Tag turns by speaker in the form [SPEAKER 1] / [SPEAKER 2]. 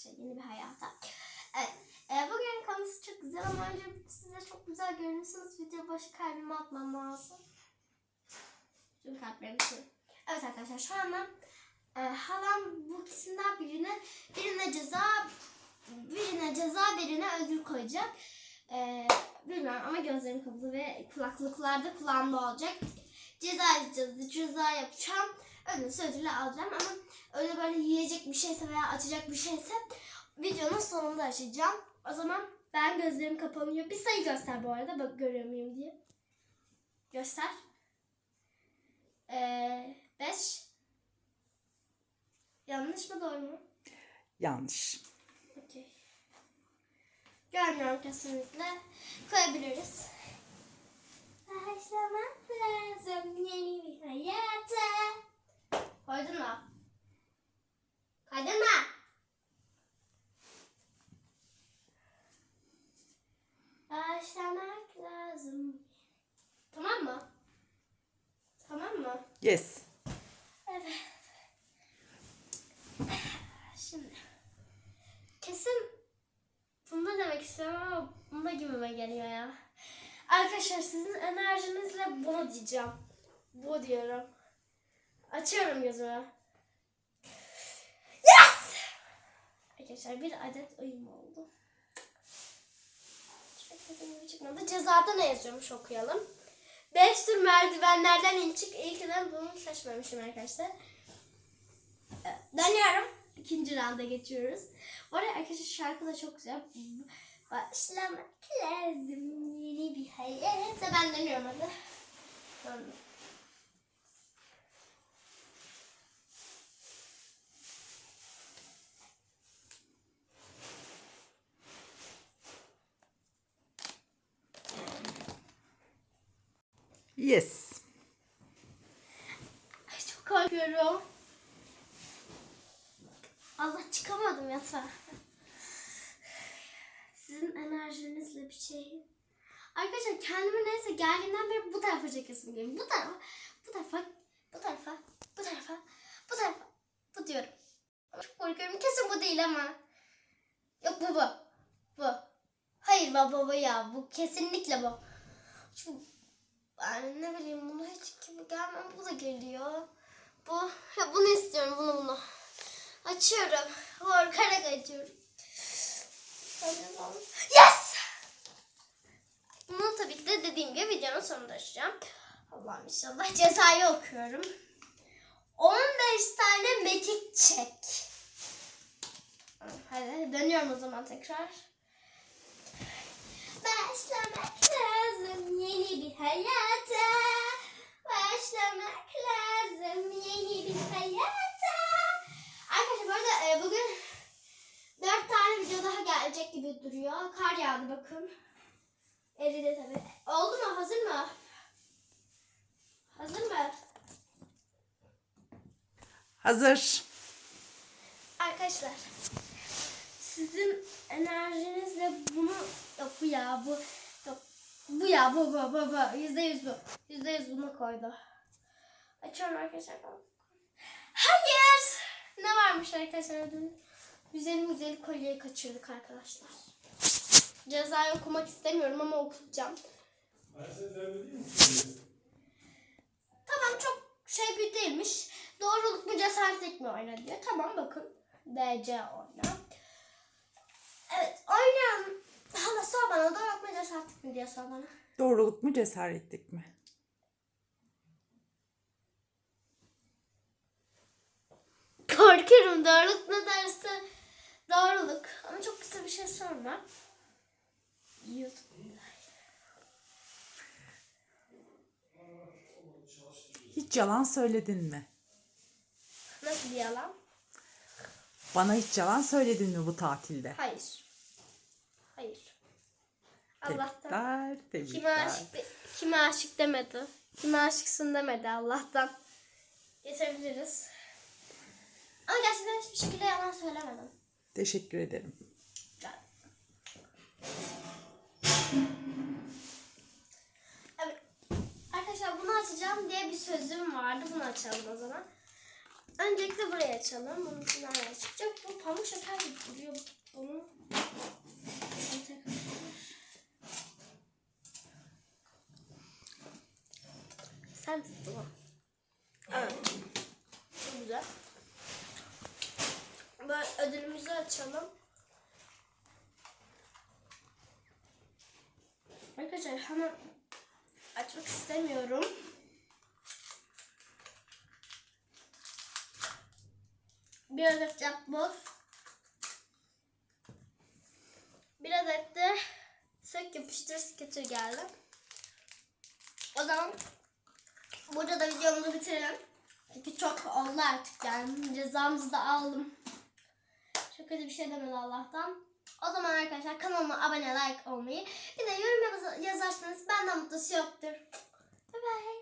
[SPEAKER 1] arkadaşlar yeni bir hayata. Evet. E, bugün konusu çok güzel ama önce size çok güzel görünüyorsunuz. Video başı kalbime atmam lazım. Kalplerimi sileyim. Evet arkadaşlar şu anda e, halam bu ikisinden birine birine ceza birine ceza birine ödül koyacak. E, bilmiyorum ama gözlerim kapalı ve kulaklıklarda kulağımda olacak. Ceza yapacağız. Ceza yapacağım. Ödülse ödülü alacağım ama öyle böyle yiyecek bir şeyse veya açacak bir şeyse videonun sonunda açacağım. O zaman ben gözlerim kapanıyor. Bir sayı göster bu arada. Bak görüyor muyum diye. Göster. Ee, beş. Yanlış mı doğru mu?
[SPEAKER 2] Yanlış.
[SPEAKER 1] Okey. Görmüyorum kesinlikle. Koyabiliriz. Başlamak lazım yeni bir hayata. Koydun mu? Koydun mu? Başlamak lazım. Tamam mı? Tamam mı?
[SPEAKER 2] Yes.
[SPEAKER 1] Evet. Şimdi. Kesin bunda demek istiyorum ama bunda gibime geliyor ya. Arkadaşlar sizin enerjinizle bunu diyeceğim. Bu diyorum. Açıyorum gözümü. Yes! Arkadaşlar bir adet uyum oldu. Gibi çıkmadı. Cezada ne yazıyormuş okuyalım. Beş tür merdivenlerden in çık. İyi ki de bunu seçmemişim arkadaşlar. Evet, Dönüyorum. İkinci randa geçiyoruz. Bu arada arkadaşlar şarkı da çok güzel. Başlamak lazım yeni bir hayata. Ben dönüyorum hadi. Döndüm.
[SPEAKER 2] Yes.
[SPEAKER 1] Ay, çok korkuyorum. Allah çıkamadım yatağa. Sizin enerjinizle bir şey. Arkadaşlar kendimi neyse geldiğinden beri bu tarafa çekesim geliyor. Bu tarafa, bu tarafa, bu tarafa, bu tarafa, bu tarafa. Bu diyorum. Çok korkuyorum. Kesin bu değil ama. Yok bu bu. Bu. Hayır baba bu ya. Bu kesinlikle bu. Çünkü ben ne bileyim bunu hiç gibi gelmem. Bu da geliyor. Bu. Ya bunu istiyorum. Bunu bunu. Açıyorum. Korkarak açıyorum. Yes! Bunu tabii ki de dediğim gibi videonun sonunda açacağım. Allah'ım inşallah cezayı okuyorum. 15 tane mekik çek. Hadi dönüyorum o zaman tekrar. Lazım yeni bir hayata. Başlamak lazım yeni bir hayata. Arkadaşlar bu arada e, bugün dört tane video daha gelecek gibi duruyor. Kar yağdı bakın. Eridi tabii. Oldu mu? Hazır mı? Hazır mı?
[SPEAKER 2] Hazır.
[SPEAKER 1] Arkadaşlar sizin enerjinizle bunu yok bu ya bu yok bu ya bu bu bu bu yüzde yüz bu yüzde yüz bunu koydu. Açıyorum arkadaşlar. Hayır. Ne varmış arkadaşlar dün? Güzel güzel kolyeyi kaçırdık arkadaşlar. Cezayı okumak istemiyorum ama okuyacağım. Tamam çok şey bir değilmiş. Doğruluk mu cesaretlik mi oyna diyor. Tamam bakın. DC oyna. Evet oynayan. Hala sor bana doğruluk mu cesaretlik mi diye sor bana.
[SPEAKER 2] Doğruluk mu cesaretlik mi?
[SPEAKER 1] Korkuyorum doğruluk ne derse doğruluk. Ama çok kısa bir şey sorma.
[SPEAKER 2] Hiç yalan söyledin mi?
[SPEAKER 1] Nasıl bir yalan?
[SPEAKER 2] Bana hiç yalan söyledin mi bu tatilde?
[SPEAKER 1] Hayır. Allah'tan.
[SPEAKER 2] Tebrikler,
[SPEAKER 1] Kime aşık, de- kime aşık demedi. Kime aşıksın demedi Allah'tan. Yetebiliriz. Ama gerçekten hiçbir şekilde yalan söylemedim.
[SPEAKER 2] Teşekkür ederim.
[SPEAKER 1] Evet. Arkadaşlar bunu açacağım diye bir sözüm vardı. Bunu açalım o zaman. Öncelikle buraya açalım. Bunun içinden ne çıkacak? Bu pamuk şeker gibi duruyor. Bunu Bunu tekrar- Sen tuttun mu? Evet. Çok güzel. Böyle ödülümüzü açalım. Arkadaşlar hemen açmak istemiyorum. Bir adet yapboz. Bir adet de sök yapıştır sketcher geldi. O zaman burada da videomuzu bitirelim. Çünkü çok oldu artık yani cezamızı da aldım. Çok kötü bir şey demedi Allah'tan. O zaman arkadaşlar kanalıma abone like olmayı bir de yorum yaz- yazarsanız benden mutlusu yoktur. Bye bye.